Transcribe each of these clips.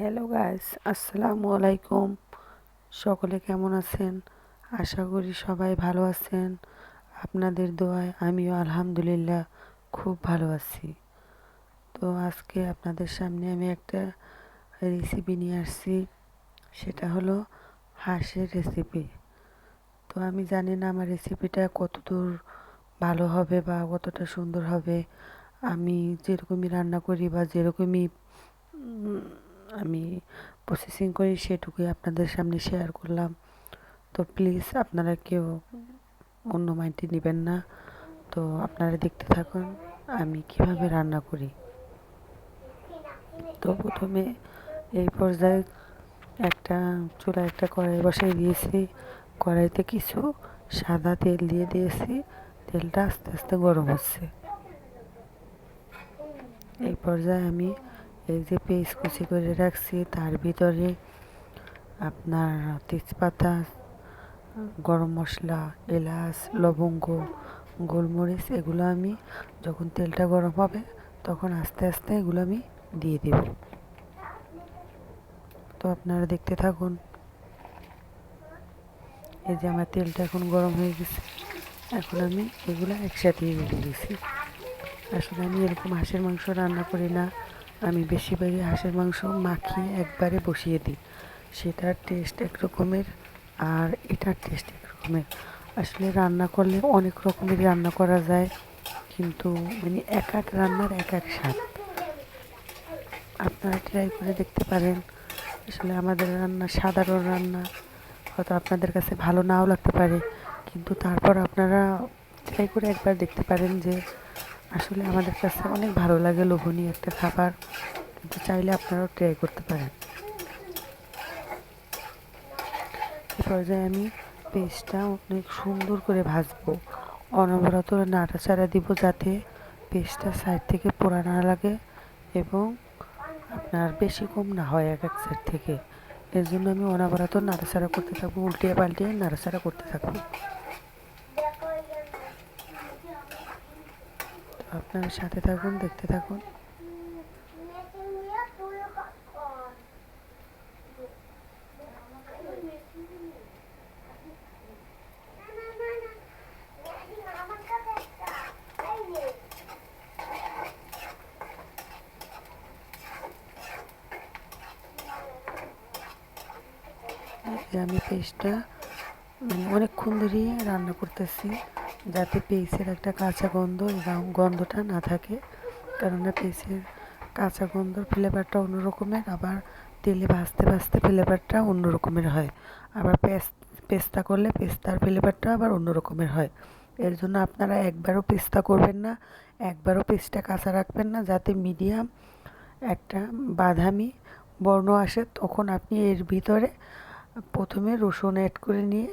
Hello guys আসসালামু আলাইকুম সকলে কেমন আছেন? আশা করি সবাই ভালো আছেন। আপনাদের দোয়ায় আমিও আলহামদুলিল্লাহ খুব ভালো আছি। তো আজকে আপনাদের সামনে আমি একটা রেসিপি নিয়ে আসছি। সেটা হলো হাঁসের রেসিপি তো আমি জানি না আমার রেসিপিটা কতদূর ভালো হবে বা কতটা সুন্দর হবে। আমি যেরকমই রান্না করি বা যেরকমই আমি প্রসেসিং করি, সেটুকুই আপনাদের সামনে শেয়ার করলাম। তো প্লিজ আপনারা কেউ অন্য মাইন্ডে নেবেন না। তো আপনারা দেখতে থাকুন, আমি কীভাবে রান্না করি। তো প্রথমে এই পর্যায়ে একটা চুলা একটা কড়াই বসাই দিয়েছি। কড়াইতে কিছু সাদা তেল দিয়ে দিয়েছি। তেলটা আস্তে আস্তে গরম হচ্ছে। এই পর্যায়ে আমি এই যে পেস্ট কুচি করে রাখছি, তার ভিতরে আপনার তেজপাতা, গরম মশলা, এলাচ, লবঙ্গ, গোলমরিচ, এগুলো আমি যখন তেলটা গরম হবে তখন আস্তে আস্তে এগুলো আমি দিয়ে দেব। তো আপনারা দেখতে থাকুন। এই যে আমার তেলটা এখন গরম হয়ে গেছে, এখন আমি এগুলো একসাথে দিয়ে দিয়েছি। আসলে আমি এরকম হাঁসের মাংস রান্না করি না। আমি বেশিরভাগই হাঁসের মাংস মাখিয়ে একবারে বসিয়ে দিই। সেটার টেস্ট একরকমের আর এটার টেস্ট একরকমের। আসলে রান্না করলে অনেক রকমের রান্না করা যায়, কিন্তু মানে এক এক রান্নার এক এক স্বাদ। আপনারা ট্রাই করে দেখতে পারেন। আসলে আমাদের রান্না সাধারণ রান্না, হয়তো আপনাদের কাছে ভালো নাও লাগতে পারে, কিন্তু তারপর আপনারা ট্রাই করে একবার দেখতে পারেন যে আসলে আমাদের কাছে অনেক ভালো লাগে, লোভনীয় একটা খাবার। কিন্তু চাইলে আপনারাও ট্রাই করতে পারেন। এ পর্যায়ে আমি পেস্টটা অনেক সুন্দর করে ভাজবো। অনবরত নাড়াচাড়া দিব যাতে পেস্টটা সাইড থেকে পোড়া না লাগে এবং আপনার বেশি কম না হয় এক এক সাইড থেকে। এর জন্য আমি অনবরত নাড়াচাড়া করতে থাকব, উল্টিয়ে পাল্টিয়ে নাড়াচাড়া করতে থাকব। আপনারা সাথে থাকুন দেখতে থাকুন। আমি পেস্টটা অনেকক্ষণ ধরেই রান্না করতেছি। যাতে পেস্টের একটা কাঁচা গন্ধ এবং গন্ধটা না থাকে। কেননা পেস্টের কাঁচা গন্ধ ফ্লেভারটা অন্যরকমের আবার তেলে ভাজতে ভাজতে ফ্লেভারটা অন্য রকমের হয়। আবার পেস্তা করলে পেস্তার ফ্লেভারটা আবার অন্য রকমের হয়। এর জন্য আপনারা একবারও পেস্তা করবেন না, একবারও পেস্টটা কাঁচা রাখবেন না, যাতে মিডিয়াম একটা বাদামি বর্ণ আসে। তখন আপনি এর ভিতরে প্রথমে রসুন অ্যাড করে নিয়ে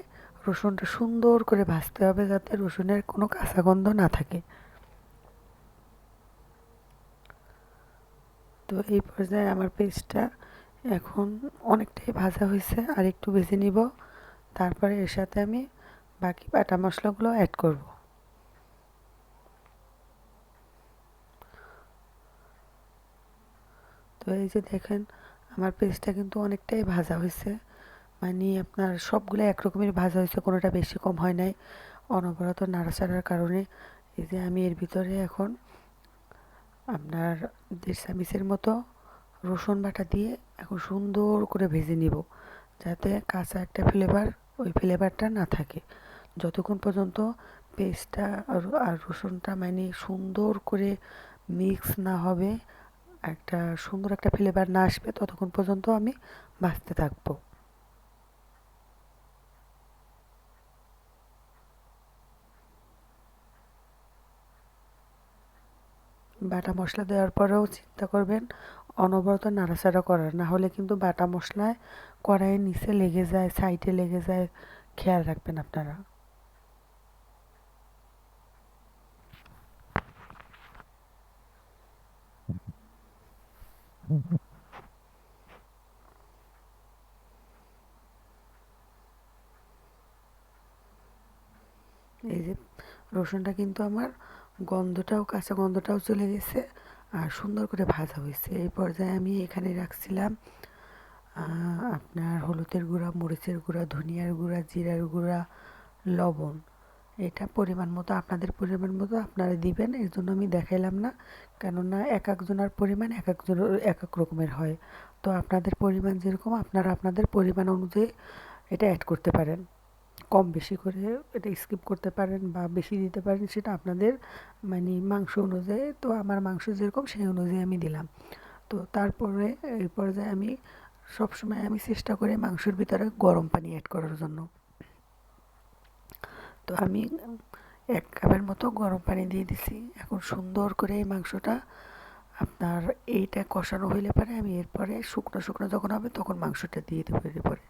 রসুনটা সুন্দর করে ভাজতে হবে যাতে রসুনের কোনো কাঁচা গন্ধ না থাকে। তো এই পর্যায়ে আমার পেস্টটা এখন অনেকটাই ভাজা হয়েছে, আর একটু ভেজে নিব। তারপরে এর সাথে আমি বাকি বাটা মশলাগুলো অ্যাড করব। তো এই যে দেখেন, আমার পেস্টটা কিন্তু অনেকটাই ভাজা হয়েছে। মানে আপনার সবগুলো একরকমের ভাজা হয়েছে, কোনোটা বেশি কম হয় নাই। অনবরত নাড়াচাড়ার কারণে এই যে আমি এর ভিতরে এখন আপনার দেড় মতো রসুন বাটা দিয়ে এখন সুন্দর করে ভেজে নিব, যাতে কাঁচা একটা ফ্লেভার ওই ফ্লেভারটা না থাকে। যতক্ষণ পর্যন্ত পেস্টটা আর রসুনটা মানে সুন্দর করে মিক্স না হবে, একটা সুন্দর একটা ফ্লেভার না আসবে, ততক্ষণ পর্যন্ত আমি ভাজতে থাকব। বাটা মশলা দেওয়ার পরেও চিন্তা করবেন, অনবরত নাড়াচাড়া করার। না হলে কিন্তু বাটা মশলায় কড়াইয়ের নিচে লেগে যায়, সাইডে লেগে যায়। খেয়াল রাখবেন আপনারা। এই যে রসুনটা কিন্তু আমার গন্ধটাও, কাঁচা গন্ধটাও চলে গেছে আর সুন্দর করে ভাজা হয়েছে। এই পর্যায়ে আমি এখানে রাখছিলাম আপনার হলুদের গুঁড়া, মরিচের গুঁড়া, ধনিয়ার গুঁড়া, জিরার গুঁড়া, লবণ। এটা পরিমাণ মতো, আপনাদের পরিমাণ মতো আপনারা দিবেন, এর জন্য আমি দেখাইলাম না, কেননা এক একজনের পরিমাণ এক একজনের এক এক রকমের হয়। তো আপনাদের পরিমাণ যেরকম, আপনারা আপনাদের পরিমাণ অনুযায়ী এটা অ্যাড করতে পারেন। কম বেশি করে এটা স্কিপ করতে পারেন বা বেশি দিতে পারেন, সেটা আপনাদের মানে মাংস অনুযায়ী, তো আমার মাংস যেরকম সেই অনুযায়ী আমি দিলাম। তো তারপরে এই পর্যায়ে আমি সবসময় আমি চেষ্টা করি মাংসের ভিতরে গরম পানি অ্যাড করার জন্য। তো আমি এক কাপের মতো গরম পানি দিয়ে দিছি। এখন সুন্দর করে এই মাংসটা আপনার এইটা কষানো হইলে পরে, আমি এরপরে শুকনো শুকনো যখন হবে তখন মাংসটা দিয়ে দেবো এরপরে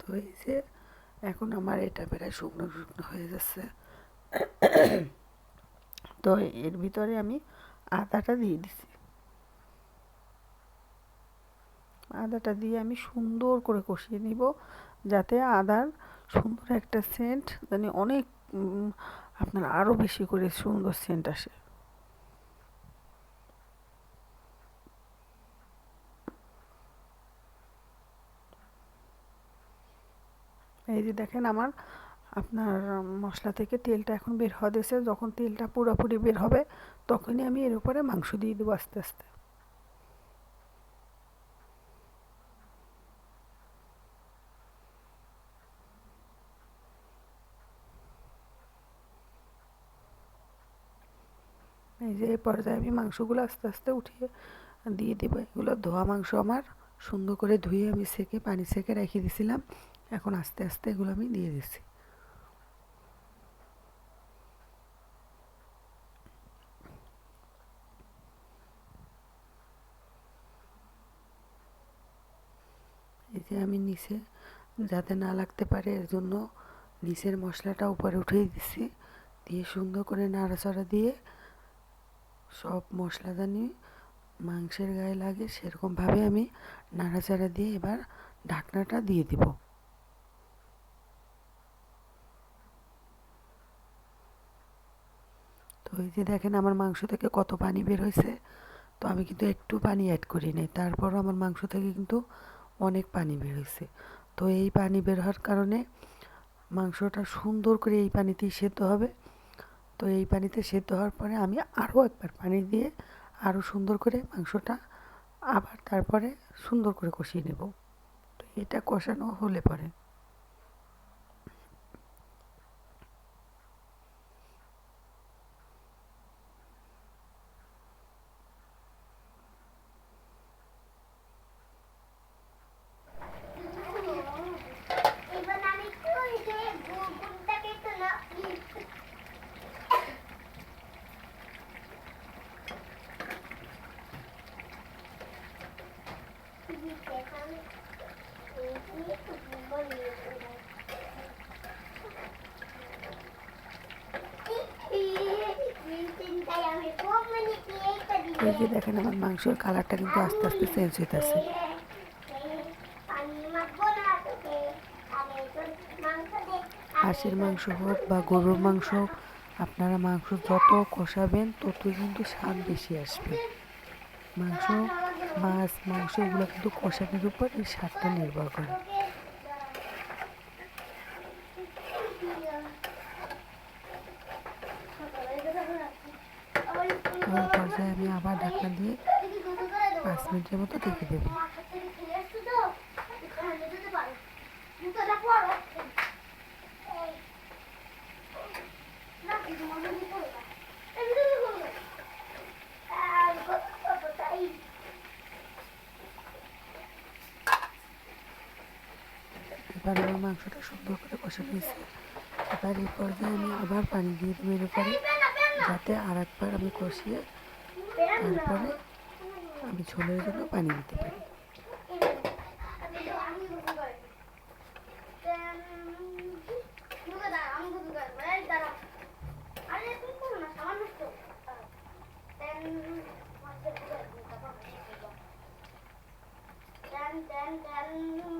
তো এই যে এখন আমার এটা প্রায় শুকনো শুকনো হয়ে যাচ্ছে। তো এর ভিতরে আমি আদাটা দিয়ে দিছি। আদাটা দিয়ে আমি সুন্দর করে কষিয়ে নিব, যাতে আদার সুন্দর একটা সেন্ট মানে অনেক আপনার আরও বেশি করে সুন্দর সেন্ট আসে। এই যে দেখেন আমার, আপনার মশলা থেকে তেলটা এখন বের হওয়া দিয়েছে। যখন তেলটা পুরোপুরি বের হবে, তখনই আমি এর উপরে মাংস দিয়ে দেবো আস্তে আস্তে। এই যে এই পর্যায়ে আমি মাংসগুলো আস্তে আস্তে উঠিয়ে দিয়ে দেবো। এগুলো ধোয়া মাংস আমার, সুন্দর করে ধুয়ে আমি সেকে, পানি সেকে রেখে দিয়েছিলাম এখন আস্তে আস্তে এগুলো আমি দিয়ে দিচ্ছি। এই যে আমি নিচে যাতে না লাগতে পারে, এর জন্য নিচের মশলাটা উপরে উঠিয়ে দিচ্ছি। দিয়ে সুন্দর করে নাড়াচাড়া দিয়ে সব মশলা মশলাদানি মাংসের গায়ে লাগে সেরকমভাবে আমি নাড়াচাড়া দিয়ে এবার ঢাকনাটা দিয়ে দিব তো এই যে দেখেন আমার মাংস থেকে কত পানি বের হয়েছে। তো আমি কিন্তু একটু পানি অ্যাড করি নাই। তারপরও আমার মাংস থেকে কিন্তু অনেক পানি বের হয়েছে। তো এই পানি বের হওয়ার কারণে মাংসটা সুন্দর করে এই পানিতেই সেদ্ধ হবে। তো এই পানিতে সেদ্ধ হওয়ার পরে আমি আরও একবার পানি দিয়ে আরও সুন্দর করে মাংসটা আবার তারপরে সুন্দর করে কষিয়ে নেব। তো এটা কষানো হলে পরে এবার আমি একটু ওই যে গুড়টাকে একটু না এই যে দেখেন আমার মাংসের কালারটা কিন্তু আস্তে আস্তে চেঞ্জ হইতেছে। হাঁসের মাংস হোক বা গরুর মাংস হোক আপনারা মাংস যত কষাবেন তত কিন্তু স্বাদ বেশি আসবে। মাংস মাছ, মাংস এগুলো কিন্তু কষানোর উপর এই স্বাদটা নির্ভর করে। আমি আবার ঢাকনা দিয়ে পাঁচ মিনিটের মতো ঢেকে দেবো। ভালোভাবে মাংসটা সুন্দর করে কষে নিয়েছি এবার এই পর্যায়ে আমি আবার পানি দিয়ে দেবো এর উপরে যাতে আর একবার আমি কষিয়ে তারপরে আমি ঝোলের জন্য পানি দিতে পারি Thank you.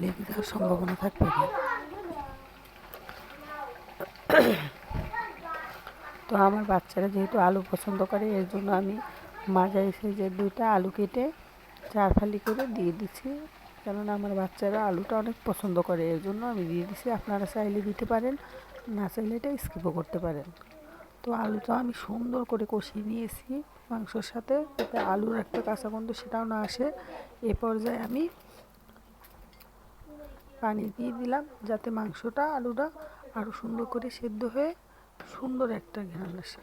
লেগে যাওয়ার সম্ভাবনা থাকবে না। তো আমার বাচ্চারা যেহেতু আলু পছন্দ করে, এর জন্য আমি মাজা এসে যে দুইটা আলু কেটে চার ফালি করে দিয়ে দিচ্ছি। কেননা আমার বাচ্চারা আলুটা অনেক পছন্দ করে, এর জন্য আমি দিয়ে দিচ্ছি। আপনারা চাইলে দিতে পারেন, না চাইলে এটা স্কিপও করতে পারেন। তো আলুটা আমি সুন্দর করে কষিয়ে নিয়েছি মাংসর সাথে, যাতে আলুর একটা কাঁচা গন্ধ সেটাও না আসে। এ পর্যায়ে আমি পানি দিয়ে দিলাম, যাতে মাংসটা আলুটা আরও সুন্দর করে সেদ্ধ হয়ে সুন্দর একটা ঘ্রাণ আসে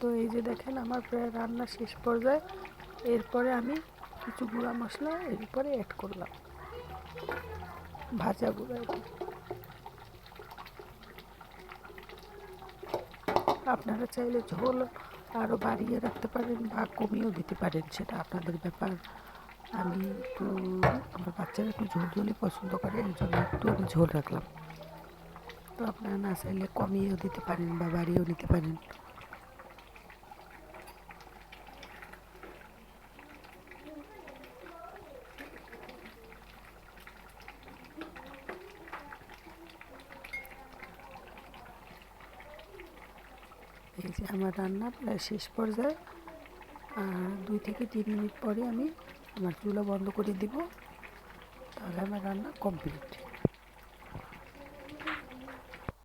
তো এই যে দেখেন আমার প্রায় রান্না শেষ পর্যায়ে, এরপরে আমি কিছু গুঁড়া মশলা এর উপরে অ্যাড করলাম ভাজা গুঁড়া। আপনারা চাইলে ঝোল আরও বাড়িয়ে রাখতে পারেন বা কমিয়েও দিতে পারেন, সেটা আপনাদের ব্যাপার। আমি একটু, আমার বাচ্চারা একটু ঝোল ঝোলই পছন্দ করে, এই জন্য একটু আমি ঝোল রাখলাম। তো আপনারা না চাইলে কমিয়েও দিতে পারেন বা বাড়িয়েও নিতে পারেন। এই যে আমার রান্না প্রায় শেষ পর্যায়ে, আর দুই থেকে তিন মিনিট পরে আমি আমার চুলা বন্ধ করে দিব। তাহলে আমার রান্না কমপ্লিট